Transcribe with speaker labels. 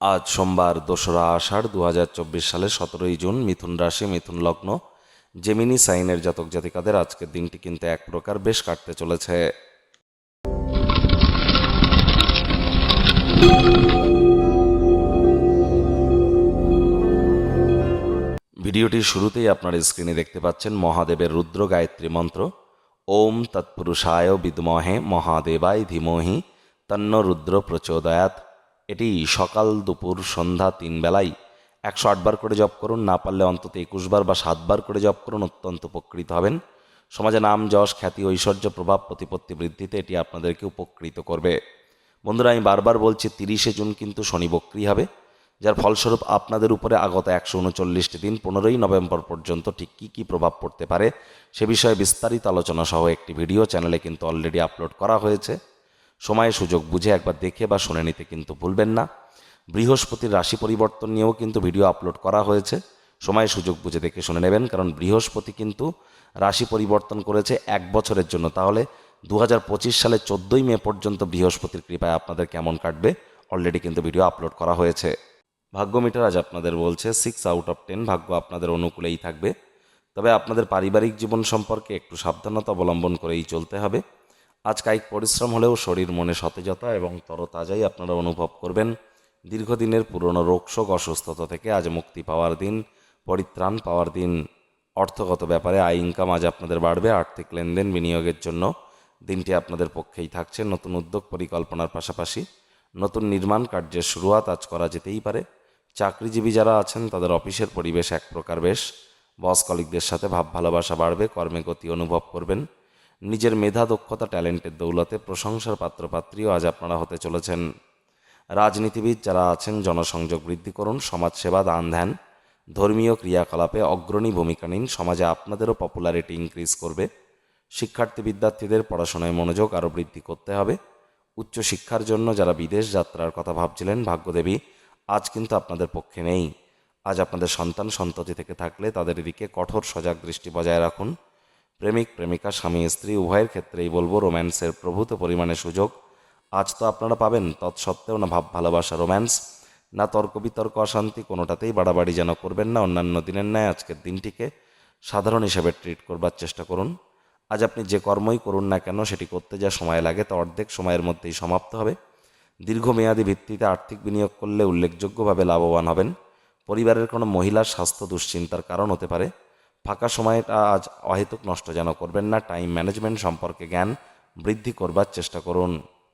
Speaker 1: আজ সোমবার দোসরা আষাঢ় দু হাজার চব্বিশ সালের সতেরোই জুন মিথুন রাশি, মিথুন লগ্ন। জেমিনি সাইনের জাতক জাতিকাদের আজকের দিনটি কিন্তু এক প্রকার বেশ কাটতে চলেছে। ভিডিওটির শুরুতেই আপনার স্ক্রিনে দেখতে পাচ্ছেন মহাদেবের রুদ্র গায়ত্রী মন্ত্র। ওম তৎপুরুষায় বিদ্মহে মহাদেবায় ধীমহি তন্ন রুদ্র প্রচোদয়াত এটি সকাল দুপুর সন্ধ্যা তিন বেলায় একশো আটবার করে জপ করুন, না পারলে অন্তত একুশবার বা সাতবার করে জপ করুন, অত্যন্ত উপকৃত হবেন। সমাজে নাম, যশ, খ্যাতি, ঐশ্বর্য, প্রভাব, প্রতিপত্তি বৃদ্ধিতে এটি আপনাদেরকে উপকৃত করবে। বন্ধুরা, আমি বারবার বলছি, তিরিশে জুন কিন্তু শনি বক্রি হবে, যার ফলস্বরূপ আপনাদের উপরে আগত একশো উনচল্লিশটি দিন, পনেরোই নভেম্বর পর্যন্ত ঠিক কী কী প্রভাব পড়তে পারে, সে বিষয়ে বিস্তারিত আলোচনা সহ একটি ভিডিও চ্যানেলে কিন্তু অলরেডি আপলোড করা হয়েছে। সময় সুযোগ বুঝে একবার দেখে বা শুনে নিতে কিন্তু ভুলবেন না। বৃহস্পতির রাশি পরিবর্তন নিয়েও কিন্তু ভিডিও আপলোড করা হয়েছে। সময় সুযোগ বুঝে দেখে শুনে নেবেন, কারণ বৃহস্পতি কিন্তু রাশি পরিবর্তন করেছে এক বছরের জন্য। তাহলে দু হাজার পঁচিশ সালে চোদ্দোই মে পর্যন্ত বৃহস্পতির কৃপায় আপনাদের কেমন কাটবে? অলরেডি কিন্তু ভিডিও আপলোড করা হয়েছে। ভাগ্য মিটার আজ আপনাদের বলছে সিক্স আউট অফ টেন ভাগ্য আপনাদের অনুকূলেই থাকবে। তবে আপনাদের পারিবারিক জীবন সম্পর্কে একটু সাবধানতা অবলম্বন করেই চলতে হবে। আজ কায়িক পরিশ্রম হলেও শরীর, মনে সতেজতা এবং তরতাজাই আপনারা অনুভব করবেন। দীর্ঘদিনের পুরনো রোগশোক অসুস্থতা থেকে আজ মুক্তি পাওয়ার দিন, পরিত্রাণ পাওয়ার দিন। অর্থগত ব্যাপারে আয় ইনকাম আজ আপনাদের বাড়বে। আর্থিক লেনদেন বিনিয়োগের জন্য দিনটি আপনাদের পক্ষেই থাকছে। নতুন উদ্যোগ পরিকল্পনার পাশাপাশি নতুন নির্মাণ কার্যের শুরুয়াত আজ করা যেতেই পারে। চাকরিজীবী যারা আছেন, তাদের অফিসের পরিবেশ এক প্রকার বেশ। বস কলিকদের সাথে ভাব ভালোবাসা বাড়বে, কর্মে গতি অনুভব করবেন। নিজের মেধা, দক্ষতা, ট্যালেন্টের দৌলতে প্রশংসার পাত্রপাত্রীও আজ আপনারা হতে চলেছেন। রাজনীতিবিদ যারা আছেন, জনসংযোগ বৃদ্ধি করুন, সমাজসেবা দান ধ্যান ধর্মীয় ক্রিয়াকলাপে অগ্রণী ভূমিকা নিন, সমাজে আপনাদেরও পপুলারিটি ইনক্রিজ করবে। শিক্ষার্থী বিদ্যার্থীদের পড়াশোনায় মনোযোগ আরও বৃদ্ধি করতে হবে। উচ্চশিক্ষার জন্য যারা বিদেশ যাত্রার কথা ভাবছিলেন, ভাগ্যদেবী, আজ কিন্তু আপনাদের পক্ষে নেই। আজ আপনাদের সন্তান সন্ততি থেকে থাকলে তাদের দিকে কঠোর সজাগ দৃষ্টি বজায় রাখুন। প্রেমিক, প্রেমিকা, স্বামী, স্ত্রী, উভয়ের ক্ষেত্রেই বলব রোম্যান্সের প্রভূত পরিমাণে সুযোগ। আজ তো আপনারা পাবেন, তৎসত্ত্বেও না ভাব, ভালোবাসা, রোম্যান্স। না তর্ক, বিতর্ক, অশান্তি, কোনোটাতেই বাড়াবাড়ি যেন করবেন না, অন্যান্য দিনের ন্যায় আজকের দিনটিকে সাধারণ হিসেবে ট্রিট করবার চেষ্টা করুন। আজ আপনি যে কর্মই করুন না কেন, সেটি করতে যা সময় লাগে তা অর্ধেক সময়ের মধ্যেই সমাপ্ত হবে। দীর্ঘমেয়াদী ভিত্তিতে আর্থিক বিনিয়োগ করলে উল্লেখযোগ্যভাবে লাভবান হবেন। পরিবারের কোনো মহিলার স্বাস্থ্য দুশ্চিন্তার কারণ হতে পারে। ফাঁকা সময়টা আজ অহেতুক নষ্ট যেন করবেন না। টাইম ম্যানেজমেন্ট সম্পর্কে জ্ঞান বৃদ্ধি করবার চেষ্টা করুন।